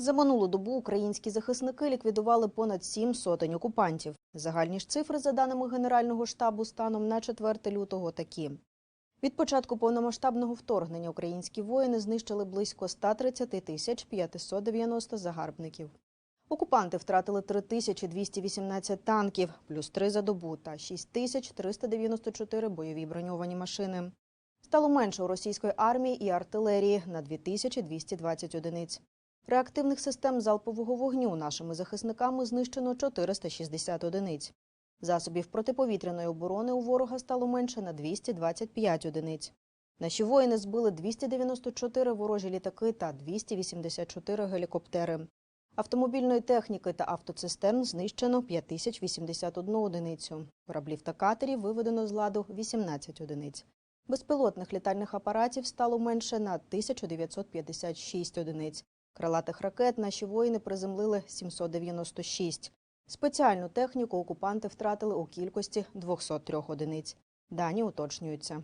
За минулу добу українські захисники ліквідували понад сім сотень окупантів. Загальні ж цифри, за даними Генерального штабу, станом на 4 лютого такі. Від початку повномасштабного вторгнення українські воїни знищили близько 130 тисяч 590 загарбників. Окупанти втратили 3218 танків, плюс 3 за добу та 6394 бойові броньовані машини. Стало менше у російської армії і артилерії на 2220 одиниць. Реактивних систем залпового вогню нашими захисниками знищено 460 одиниць. Засобів протиповітряної оборони у ворога стало менше на 225 одиниць. Наші воїни збили 294 ворожі літаки та 284 гелікоптери. Автомобільної техніки та автоцистерн знищено 5081 одиницю. Кораблів та катерів виведено з ладу 18 одиниць. Безпілотних літальних апаратів стало менше на 1956 одиниць. Крилатих ракет наші воїни приземлили 796. Спеціальну техніку окупанти втратили у кількості 203 одиниць. Дані уточнюються.